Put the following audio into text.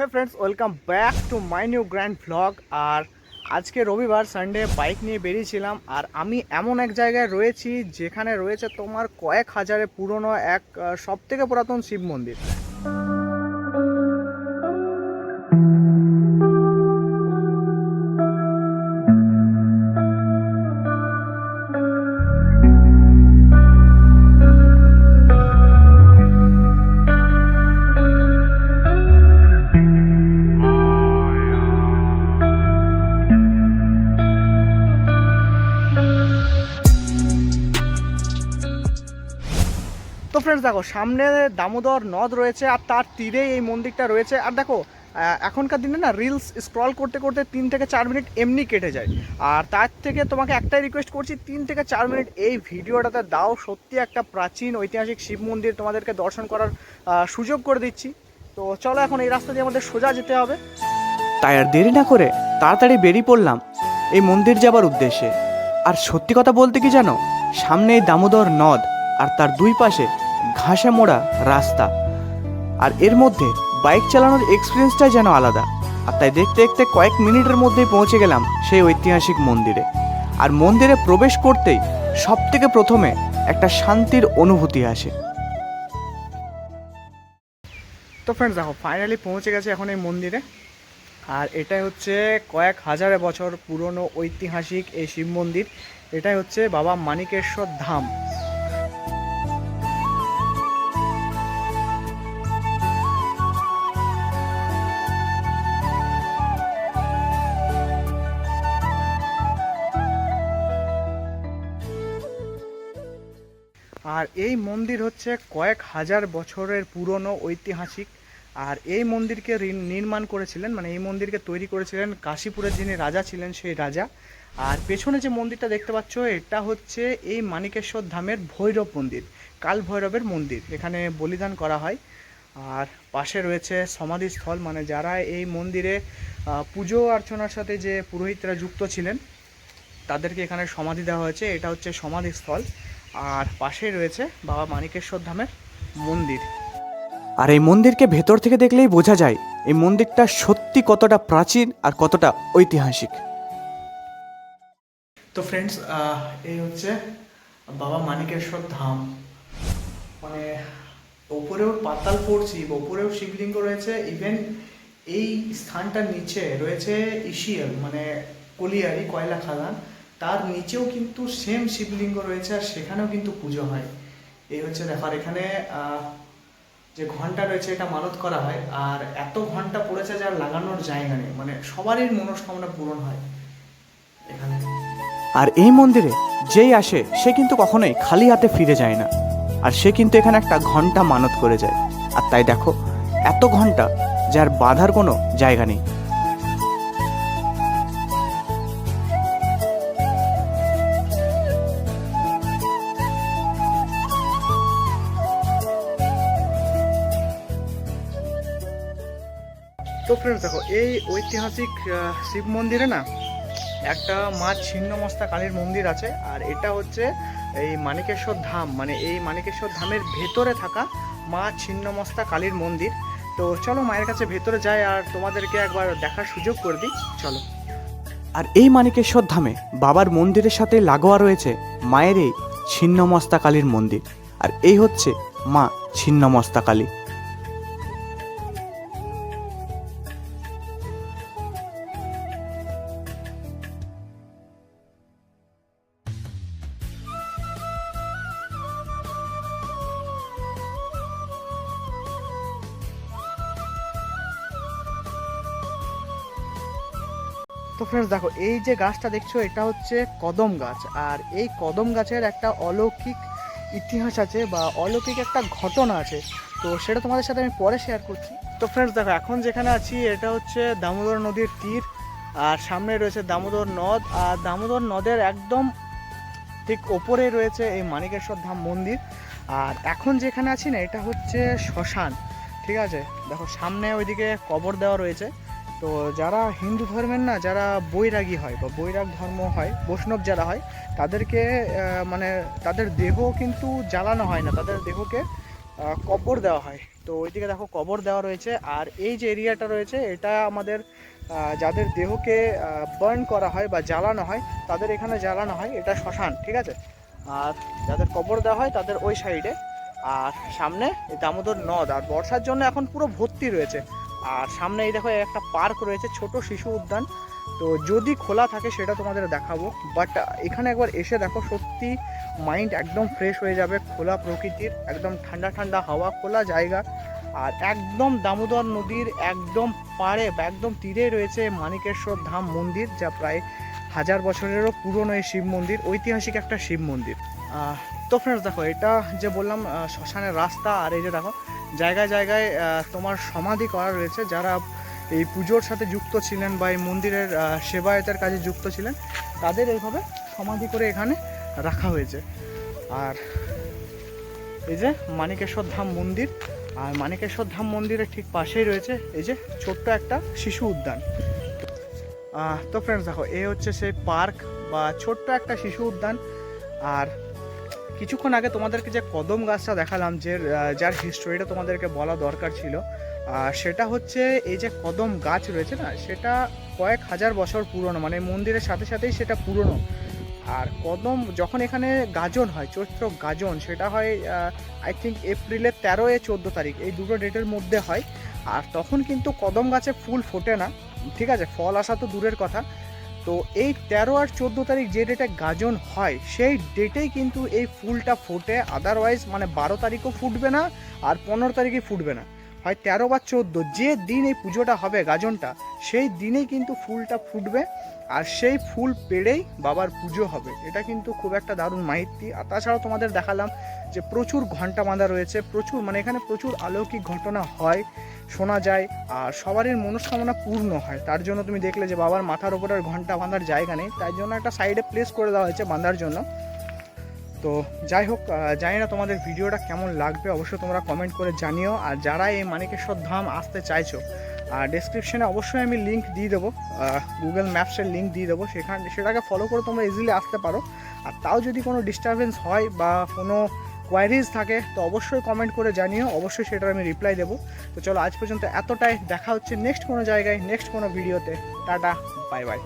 Hey friends welcome back to my new grand vlog আর আজকে রবিবার Sunday bike নিয়ে বেরিয়েছিলাম। আর আমি এমন এক জায়গায় রয়েছি যেখানে রয়েছে তোমার কয়েক হাজারে পুরনো এক সব থেকে পুরাতন শিব মন্দির। ফ্রেন্ডস দেখো, সামনে দামোদর নদ রয়েছে আর তার তীরে এই মন্দিরটা রয়েছে। আর দেখো এখনকার দিনে না রিলস স্ক্রল করতে করতে তিন থেকে চার মিনিট এমনি কেটে যায়। আর তার থেকে তোমাকে একটাই রিকোয়েস্ট করছি, তিন থেকে চার মিনিট এই ভিডিওটাতে দাও। সত্যি একটা প্রাচীন ঐতিহাসিক শিব মন্দির তোমাদেরকে দর্শন করার সুযোগ করে দিচ্ছি। তো চলো এখন এই রাস্তা দিয়ে আমাদের সোজা যেতে হবে। তাই আর দেরি না করে তাড়াতাড়ি বেরিয়ে পড়লাম এই মন্দির যাবার উদ্দেশ্যে। আর সত্যি কথা বলতে কি জানো? সামনে দামোদর নদ আর তার দুই পাশে ঘাসে মোড়া রাস্তা। আর এর মধ্যে বাইক চালানোর এক্সপিরিয়েন্সটাই যেন আলাদা। আর তাই দেখতে দেখতে কয়েক মিনিটের মধ্যেই পৌঁছে গেলাম সেই ঐতিহাসিক মন্দিরে। আর মন্দিরে প্রবেশ করতেই সব থেকে প্রথমে একটা শান্তির অনুভূতি আসে। তো ফ্রেন্ডস দেখো ফাইনালি পৌঁছে গেছে এখন এই মন্দিরে। আর এটাই হচ্ছে কয়েক হাজার বছর পুরনো ঐতিহাসিক এই শিব মন্দির। এটাই হচ্ছে বাবা মানিকেশ্বর ধাম। আর এই মন্দির হচ্ছে কয়েক হাজার বছরের পুরনো ঐতিহাসিক। আর এই মন্দিরকে নির্মাণ করেছিলেন মানে এই মন্দিরকে তৈরি করেছিলেন কাশীপুরের যিনি রাজা ছিলেন সেই রাজা। আর পেছনে যে মন্দিরটা দেখতে পাচ্ছ, এটা হচ্ছে এই মানিকেশ্বর ধামের ভৈরব মন্দির, কাল ভৈরবের মন্দির, এখানে বলিদান করা হয়। আর পাশে রয়েছে সমাধিস্থল মানে যারা এই মন্দিরে পুজো অর্চনার সাথে যে পুরোহিতরা যুক্ত ছিলেন, তাদেরকে এখানে সমাধি দেওয়া হয়েছে। এটা হচ্ছে সমাধিস্থল। আর পাশে রয়েছে বাবা মানিকেশ্বর ধামের মন্দির। আর এই মন্দিরকে ভেতর থেকে দেখলেই বোঝা যায় এই মন্দিরটা সত্যি কতটা প্রাচীন আর কতটা ঐতিহাসিক। তো ফ্রেন্ডস এই হচ্ছে বাবা মানিকেশ্বর ধাম। মানে ওপরেও পাতাল পড়ছি ওপরেও শিবলিঙ্গ রয়েছে ইভেন এই স্থানটার নিচে রয়েছে ইসিএল মানে কলিয়ারি কয়লা খাদান তার নিচেও কিন্তু সেম শিবলিঙ্গ রয়েছে আর সেখানেও কিন্তু পুজো হয়। এই হচ্ছে দেখার এখানে যে ঘণ্টা রয়েছে এটা মানত করা হয় আর এত ঘণ্টা পড়েছে যার লাগানোর জায়গা নেই। মানে সবারই মনস্কামনা পূরণ হয় এখানে। আর এই মন্দিরে যেই আসে, সে কিন্তু কখনোই খালি হাতে ফিরে যায় না। আর সে কিন্তু এখানে একটা ঘণ্টা মানত করে যায়। আর তাই দেখো, এত ঘণ্টা যার বাধার কোনো জায়গা নেই। তো ফ্রেন্ডস দেখো, এই ঐতিহাসিক শিব মন্দিরে না, একটা মা ছিন্নমস্তা কালীর মন্দির আছে, আর এটা হচ্ছে এই মানিকেশ্বর ধাম মানে এই মানিকেশ্বর ধামের ভেতরে থাকা মা ছিন্নমস্তা কালীর মন্দির। তো চলো, মায়ের কাছে ভেতরে যাই আর তোমাদেরকে একবার দেখার সুযোগ করে দিই। চলো। আর এই মানিকেশ্বর ধামে বাবার মন্দিরের সাথে লাগোয়া রয়েছে মায়ের এই ছিন্নমস্তা কালীর মন্দির, আর এই হচ্ছে মা ছিন্নমস্তা কালী। তো ফ্রেন্ডস দেখো, এই যে গাছটা দেখছ, এটা হচ্ছে কদম গাছ। আর এই কদম গাছের একটা অলৌকিক ইতিহাস আছে বা অলৌকিক একটা ঘটনা আছে। তো সেটা তোমাদের সাথে আমি পরে শেয়ার করছি। তো ফ্রেন্ডস দেখো, এখন যেখানে আছি, এটা হচ্ছে দামোদর নদীর তীর। আর সামনে রয়েছে দামোদর নদ। আর দামোদর নদের একদম ঠিক ওপরে রয়েছে এই মানিকেশ্বর ধাম মন্দির। আর এখন যেখানে আছি না, এটা হচ্ছে শ্মশান। ঠিক আছে? দেখো, সামনে ওইদিকে কবর দেওয়া রয়েছে। তো যারা হিন্দু ধর্মের না, যারা বৈরাগী হয় বা বৈরাগ ধর্ম হয়, বৈষ্ণব যারা হয়, তাদেরকে মানে তাদের দেহ কিন্তু জ্বালানো হয় না, তাদের দেহকে কবর দেওয়া হয়। তো ওইদিকে দেখো কবর দেওয়া রয়েছে, আর এই যে এরিয়াটা রয়েছে, এটা আমাদের যাদের দেহকে বার্ন করা হয় বা জ্বালানো হয়, তাদের এখানে জ্বালানো হয়, এটা শ্মশান, ঠিক আছে? আর যাদের কবর দেওয়া হয়, তাদের ওই সাইডে। আর সামনে দামোদর নদ, আর বর্ষার জন্য এখন পুরো ভর্তি রয়েছে। আর সামনে এই দেখো, একটা পার্ক রয়েছে, ছোট শিশু উদ্যান। তো যদি খোলা থাকে, সেটা তোমাদের দেখাবো। বাট এখানে একবার এসে দেখো, সত্যি মাইন্ড একদম ফ্রেশ হয়ে যাবে, খোলা প্রকৃতির, একদম ঠান্ডা ঠান্ডা হাওয়া, খোলা জায়গা। আর একদম দামোদর নদীর একদম পাড়ে একদম তীরে রয়েছে মানিকেশ্বর ধাম মন্দির, যা প্রায় হাজার বছরেরও পুরনো এই শিব মন্দির, ঐতিহাসিক একটা শিব মন্দির। তো ফ্রেন্ডস দেখো, এটা যে বললাম শ্মশানের রাস্তা, আর এই যে দেখো জায়গায় জায়গায় তোমার সমাধি করা রয়েছে। যারা এই পুজোর সাথে যুক্ত ছিলেন বা এই মন্দিরের সেবায়তের কাজে যুক্ত ছিলেন, তাদের এইভাবে সমাধি করে এখানে রাখা হয়েছে। আর এই যে মানিকেশ্বর ধাম মন্দির, আর মানিকেশ্বর ধাম মন্দিরের ঠিক পাশেই রয়েছে এই যে ছোট্ট একটা শিশু উদ্যান। তো ফ্রেন্ডস দেখো এই হচ্ছে সেই পার্ক বা ছোট্ট একটা শিশু উদ্যান। আর কিছুক্ষণ আগে তোমাদেরকে যে কদম গাছটা দেখালাম, যে যার হিস্টোরিটা তোমাদেরকে বলা দরকার ছিল সেটা হচ্ছে এই যে কদম গাছ রয়েছে না, সেটা কয়েক হাজার বছর পুরনো মানে মন্দিরের সাথে সাথেই সেটা পুরনো। আর কদম যখন এখানে গাজন হয়, চৈত্র গাজন, সেটা হয় আই থিঙ্ক এপ্রিলের তেরো এ চোদ্দ তারিখ, এই দুটো ডেটের মধ্যে হয়। আর তখন কিন্তু কদম গাছে ফুল ফোটে না, ঠিক আছে? ফল আসা তো দূরের কথা। তো এই তেরো আর চোদ্দ তারিখ যে ডেটে গাজন হয়, সেই ডেটেই কিন্তু এই ফুলটা ফোটে। আদারওয়াইজ মানে বারো তারিখও ফুটবে না, আর পনেরো তারিখে ফুটবে না। হয় তেরো বা চোদ্দ, যে দিন এই পুজোটা হবে গাজনটা, সেই দিনেই কিন্তু ফুলটা ফুটবে আর সেই ফুল পেড়েই বাবার পুজো হবে। এটা কিন্তু খুব একটা দারুণ মাহিতি আর তাছাড়াও তোমাদের দেখালাম যে প্রচুর ঘণ্টা বাঁধা রয়েছে, প্রচুর মানে এখানে প্রচুর অলৌকিক ঘটনা হয়, শোনা যায় আর সবারই মনস্কামনা পূর্ণ হয়। তার জন্য তুমি দেখলে যে বাবার মাথার ওপর আর ঘণ্টা বাঁধার জায়গা নেই। তাই জন্য একটা সাইডে প্লেস করে দেওয়া হয়েছে বাঁধার জন্য। তো যাই হোক জানি না তোমাদের ভিডিওটা কেমন লাগবে, অবশ্যই তোমরা কমেন্ট করে জানিও। আর যারা এই মানিকেশ্বর ধাম আসতে চাইছো আর ডেসক্রিপশনে অবশ্যই আমি লিঙ্ক দিয়ে দেবো গুগল ম্যাপসের লিঙ্ক দিয়ে দেবো। সেখানে, সেটাকে ফলো করে তোমরা ইজিলি আসতে পারো। আর তাও যদি কোনো ডিস্টারবেন্স হয় বা কোনো কোয়ারিজ থাকে, তো অবশ্যই কমেন্ট করে জানিও, অবশ্যই সেটার আমি রিপ্লাই দেবো। তো চলো, আজ পর্যন্ত এতটাই। দেখা হচ্ছে নেক্সট কোনো জায়গায় নেক্সট কোনো ভিডিওতে টাটা বাই বাই